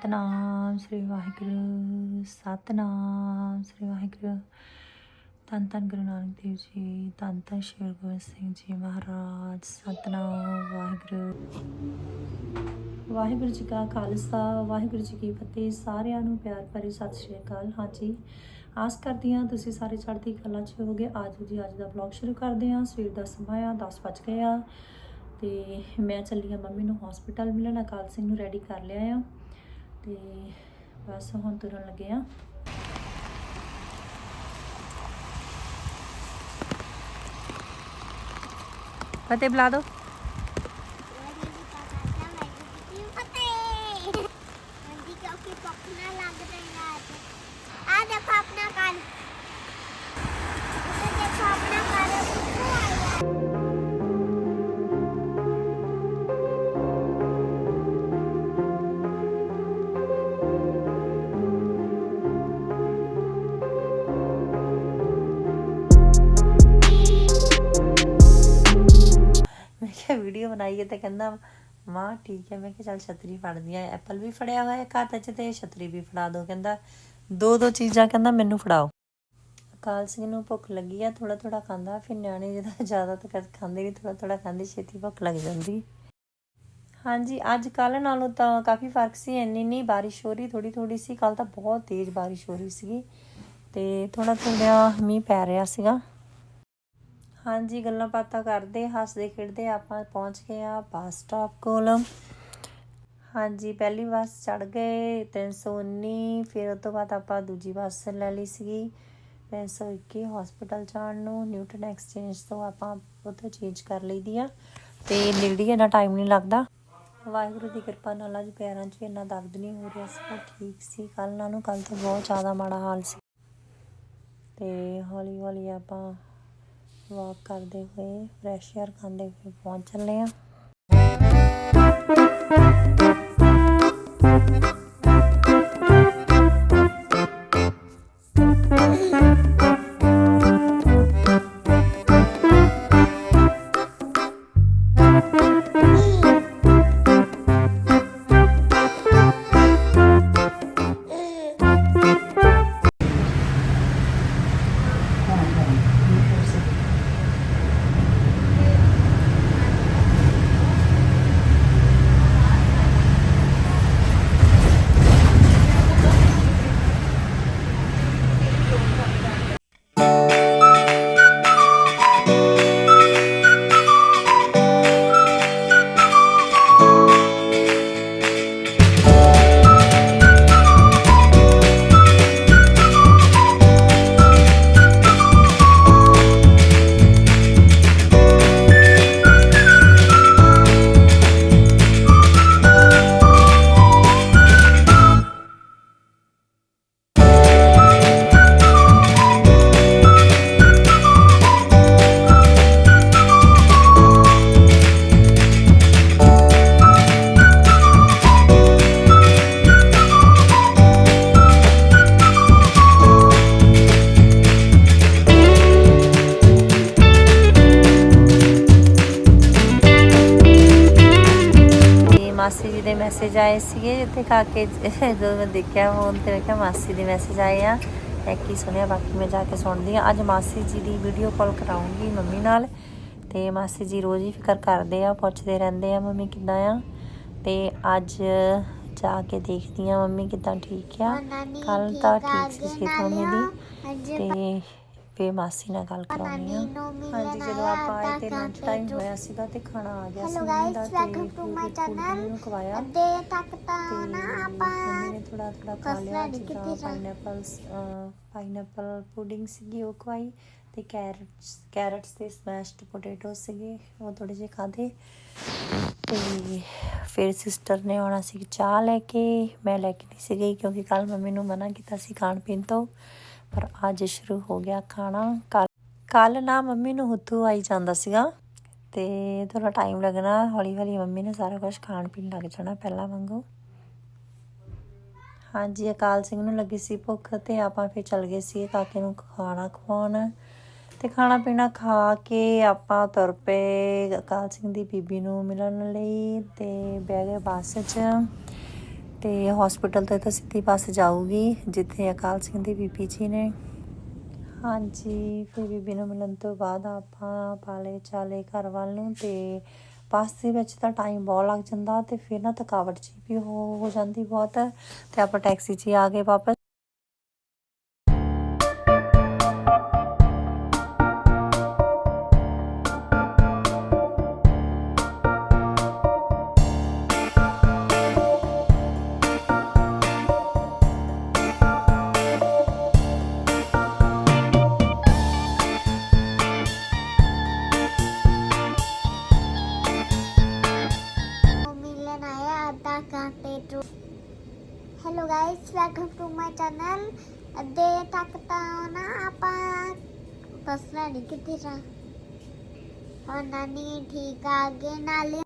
ਸਤਨਾਮ ਸ੍ਰੀ ਵਾਹਿਗੁਰੂ, ਸਤਨਾਮ ਸ੍ਰੀ ਵਾਹਿਗੁਰੂ। ਧੰਨ ਧੰਨ ਗੁਰੂ ਨਾਨਕ ਦੇਵ ਜੀ, ਧੰਨ ਧੰਨ ਸ਼੍ਰੀ ਗੁਰੂ ਗੋਬਿੰਦ ਸਿੰਘ ਜੀ ਮਹਾਰਾਜ, ਸਤਨਾਮ ਵਾਹਿਗੁਰੂ। ਵਾਹਿਗੁਰੂ ਜੀ ਕਾ ਖਾਲਸਾ, ਵਾਹਿਗੁਰੂ ਜੀ ਕੀ ਫਤਿਹ। ਸਾਰਿਆਂ ਨੂੰ ਪਿਆਰ ਭਰੀ ਸਤਿ ਸ਼੍ਰੀ ਅਕਾਲ। ਹਾਂਜੀ ਆਸ ਕਰਦੀ ਹਾਂ ਤੁਸੀਂ ਸਾਰੇ ਚੜ੍ਹਦੀ ਕਲਾ 'ਚ ਹੋਵੋਗੇ। ਆਜੋ ਜੀ, ਅੱਜ ਦਾ ਵਲੌਗ ਸ਼ੁਰੂ ਕਰਦੇ ਹਾਂ। ਸਵੇਰ ਦਾ ਸਮਾਂ ਆ 10 ਵੱਜ ਗਏ ਆ। ਤੇ ਮੈਂ ਚੱਲੀ ਆ ਮੰਮੀ ਨੂੰ ਹਸਪੀਟਲ ਮਿਲਣ। ਅਕਾਲ ਸਿੰਘ ਨੂੰ ਰੈਡੀ ਕਰ ਲਿਆ ਆ। ਤੇ ਬਸ ਹੁਣ ਤੁਰਨ ਲੱਗੇ ਆ। ਫਤਿਹ ਬੁਲਾ ਦੋ। ਮੈਂ ਕਿਹਾ ਵੀਡੀਓ ਬਣਾਈਏ ਕਹਿੰਦਾ, ਮਾਂ ਠੀਕ ਹੈ। ਮੈਂ ਕਿਹਾ, ਚੱਲ ਛਤਰੀ ਫੜਦੀ ਆ ਐਪਲ ਵੀ ਫੜਿਆ ਹੋਇਆ ਇੱਕ 'ਚ ਤੇ ਛਤਰੀ ਵੀ ਫੜਾ ਦੋ। ਕਹਿੰਦਾ, ਦੋ ਦੋ ਚੀਜ਼ਾਂ ਕਹਿੰਦਾ, ਮੈਨੂੰ ਫੜਾਓ। ਅਕਾਲ ਸਿੰਘ ਨੂੰ ਭੁੱਖ ਲੱਗੀ ਆ ਥੋੜਾ ਥੋੜਾ ਖਾਂਦਾ। ਫਿਰ ਨਿਆਣੇ ਜਿਹਦਾ ਜ਼ਿਆਦਾ ਤਾਂ ਖਾਂਦੇ ਨਹੀਂ ਥੋੜਾ ਥੋੜਾ ਖਾਂਦੇ, ਛੇਤੀ ਭੁੱਖ ਲੱਗ ਜਾਂਦੀ। ਹਾਂਜੀ, ਅੱਜ ਕੱਲ ਨਾਲੋਂ ਤਾਂ ਕਾਫੀ ਫ਼ਰਕ ਸੀ। ਇੰਨੀ ਨਹੀਂ ਬਾਰਿਸ਼ ਹੋ ਰਹੀ ਥੋੜੀ ਥੋੜੀ ਸੀ। ਕੱਲ ਤਾਂ ਬਹੁਤ ਤੇਜ਼ ਬਾਰਿਸ਼ ਹੋ ਰਹੀ ਸੀਗੀ। ਤੇ ਥੋੜਾ ਥੋੜਾ ਮੀਂਹ ਪੈ ਰਿਹਾ ਸੀਗਾ। ਹਾਂਜੀ, ਗੱਲਾਂ ਬਾਤਾਂ ਕਰਦੇ, ਹੱਸਦੇ, ਖੇਡਦੇ, ਆਪਾਂ ਪਹੁੰਚ ਗਏ ਆ ਬੱਸ ਸਟਾਪ ਕੋਲ। ਹਾਂਜੀ, ਪਹਿਲੀ ਬੱਸ ਚੜ ਗਏ 319 ਫਿਰ ਉਸ ਤੋਂ ਬਾਅਦ ਆਪਾਂ ਦੂਜੀ ਬੱਸ ਲੈ ਲਈ ਸੀਗੀ। 321 ਹਸਪੀਟਲ ਜਾਣ ਨੂੰ ਨਿਊਟਨ ਐਕਸਚੇਂਜ ਤੋਂ ਆਪਾਂ ਉੱਥੇ ਚੇਂਜ ਕਰ ਲਈਦੀ ਆ। ਤੇ ਨੇੜੇ ਇੰਨਾ ਟਾਈਮ ਨਹੀਂ ਲੱਗਦਾ। ਵਾਹਿਗੁਰੂ ਦੀ ਕਿਰਪਾ ਨਾਲ ਅੱਜ ਪੈਰਾਂ 'ਚ ਵੀ ਇੰਨਾ ਦਰਦ ਨਹੀਂ ਹੋ ਰਿਹਾ ਸੀ ਠੀਕ ਸੀ। ਕੱਲ ਨਾਲੋਂ ਕੱਲ ਤੋਂ ਬਹੁਤ ਜ਼ਿਆਦਾ ਮਾੜਾ ਹਾਲ ਸੀ। ਤੇ ਹੌਲੀ ਹੌਲੀ ਆਪਾਂ ਵਾਕ ਕਰਦੇ ਹੋਏ ਫਰੈਸ਼ ਏਅਰ ਖਾਂਦੇ ਹੋਏ ਪਹੁੰਚ ਚੱਲੇ ਹਾਂ ਮਾਸੀ ਜੀ ਦੇ ਮੈਸੇਜ ਆਏ ਸੀਗੇ ਜਿੱਥੇ ਕਾਕੇ ਜਦੋਂ ਮੈਂ ਦੇਖਿਆ ਫੋਨ ਤੇ ਮੈਂ ਕਿਹਾ ਮਾਸੀ ਦੇ ਮੈਸੇਜ ਆਏ ਆ। ਹੀ ਸੁਣਿਆ ਬਾਕੀ ਮੈਂ ਜਾ ਕੇ ਸੁਣਦੀ ਆ ਅੱਜ ਮਾਸੀ ਜੀ ਦੀ ਵੀਡੀਓ ਕਾਲ ਕਰਾਉਂਗੀ ਮੰਮੀ ਨਾਲ। ਤੇ ਮਾਸੀ ਜੀ ਰੋਜ਼ ਹੀ ਫਿਕਰ ਕਰਦੇ ਆ ਪੁੱਛਦੇ ਰਹਿੰਦੇ ਆ ਮੰਮੀ ਕਿੱਦਾਂ ਆ। ਤੇ ਅੱਜ ਜਾ ਕੇ ਦੇਖਦੀ ਆ ਮੰਮੀ ਕਿੱਦਾਂ ਠੀਕ ਆ। ਕੱਲ ਤਾਂ ਠੀਕ ਸੀ ਸਿਹਤ ਮੰਮੀ ਦੀ। ਤੇ ਫੇ ਮਾਸੀ ਨਾਲ ਗੱਲ ਕਰਾਉਣੀ ਆ ਹਾਂਜੀ ਜਦੋਂ ਆਪਾਂ ਆਏ ਤੇ ਲੰਚ ਟਾਈਮ ਹੋਇਆ ਸੀਗਾ ਤੇ ਖਾਣਾ ਆ ਗਿਆ ਸੀ ਦਾ ਗਾਇਸ ਤੇ welcome to my food channel ਨੂੰ ਖਵਾਇਆ। ਅੱਧੇ ਤੱਕ ਤਾਂ ਤੇ ਨਾ ਆਪਾਂ ਨੇ ਥੋੜਾ ਥੋੜਾ ਖਾ ਲਿਆ ਜਿੱਦਾਂ ਪਾਈਨਐਪਲਸ ਪਾਈਨਐਪਲ ਪੁਡਿੰਗ ਸੀਗੀ ਉਹ ਖਵਾਈ ਤੇ ਕੈਰਟਸ ਕੈਰਟਸ ਤੇ ਸਮੈਸ਼ਡ ਪੋਟੇਟੋ ਸੀਗੇ ਉਹ ਥੋੜੇ ਜਿਹੇ ਖਾਦੇ ਤੇ ਫਿਰ ਸਿਸਟਰ ਨੇ ਆਉਣਾ ਸੀ ਚਾਹ ਲੈ ਕੇ ਮੈਂ ਲੈ ਕੇ ਨਹੀਂ ਸੀ ਗਈ ਕਿਉਂਕਿ ਕੱਲ ਮੰਮੀ ਨੂੰ ਮਨਾ ਕੀਤਾ ਸੀ ਖਾਣ ਪੀਣ ਤੋਂ। ਪਰ ਅੱਜ ਸ਼ੁਰੂ ਹੋ ਗਿਆ ਖਾਣਾ। ਕੱਲ ਕੱਲ ਨਾ ਮੰਮੀ ਨੂੰ ਹੁੱਥੂ ਆਈ ਜਾਂਦਾ ਸੀਗਾ ਤੇ ਥੋੜਾ ਟਾਈਮ ਲੱਗਣਾ। ਹੌਲੀ ਹੌਲੀ ਮੰਮੀ ਨੇ ਸਾਰਾ ਕੁਝ ਖਾਣ ਪੀਣ ਲੱਗ ਜਾਣਾ ਪਹਿਲਾਂ ਵਾਂਗੂ। ਹਾਂਜੀ, ਅਕਾਲ ਸਿੰਘ ਨੂੰ ਲੱਗੀ ਸੀ ਭੁੱਖ ਤੇ ਆਪਾਂ ਫਿਰ ਚੱਲ ਗਏ ਸੀ ਕਾਕੇ ਨੂੰ ਖਾਣਾ ਖਵਾਉਣ। ਤੇ ਖਾਣਾ ਪੀਣਾ ਖਾ ਕੇ ਆਪਾਂ ਤੁਰ ਪਏ ਅਕਾਲ ਸਿੰਘ ਦੀ ਬੀਬੀ ਨੂੰ ਮਿਲਣ ਲਈ ਤੇ ਬਹਿ ਗਏ ਬੱਸ 'ਚ। ਤੇ ਹਸਪੀਟਲ ਤੋਂ ਤਾਂ ਸਿੱਧੀ ਬੱਸ ਜਾਊਗੀ, ਜਿੱਥੇ ਅਕਾਲ ਸਿੰਘ ਦੀ ਬੀਬੀ ਜੀ ਨੇ। ਹਾਂਜੀ, ਫਿਰ ਬੀਬੀ ਨੂੰ ਮਿਲਣ ਤੋਂ ਬਾਅਦ ਆਪਾਂ ਪਾਲੇ ਚਾਲੇ ਘਰ ਵੱਲ ਨੂੰ ਤੇ ਬੱਸ ਦੇ ਵਿੱਚ ਤਾਂ ਟਾਈਮ ਬਹੁਤ ਲੱਗ ਜਾਂਦਾ ਤੇ ਫਿਰ ਨਾ ਥਕਾਵਟ ਜੀ ਵੀ ਹੋ ਜਾਂਦੀ ਬਹੁਤ। ਤੇ ਆਪਾਂ ਟੈਕਸੀ 'ਚ ਹੀ ਆ ਗਏ ਵਾਪਸ। Pedro. Hello guys welcome to my channel ਅੱਧੇ ਤੱਕ ਤਾਂ ਨਾ ਆਪਾਂ ਦੱਸਣਾ ਨਹੀਂ ਕਿੱਥੇ ਜਾ ਹਾਂ ਨਾਨੀ ਠੀਕ ਆ ਗਏ ਨਾਲੇ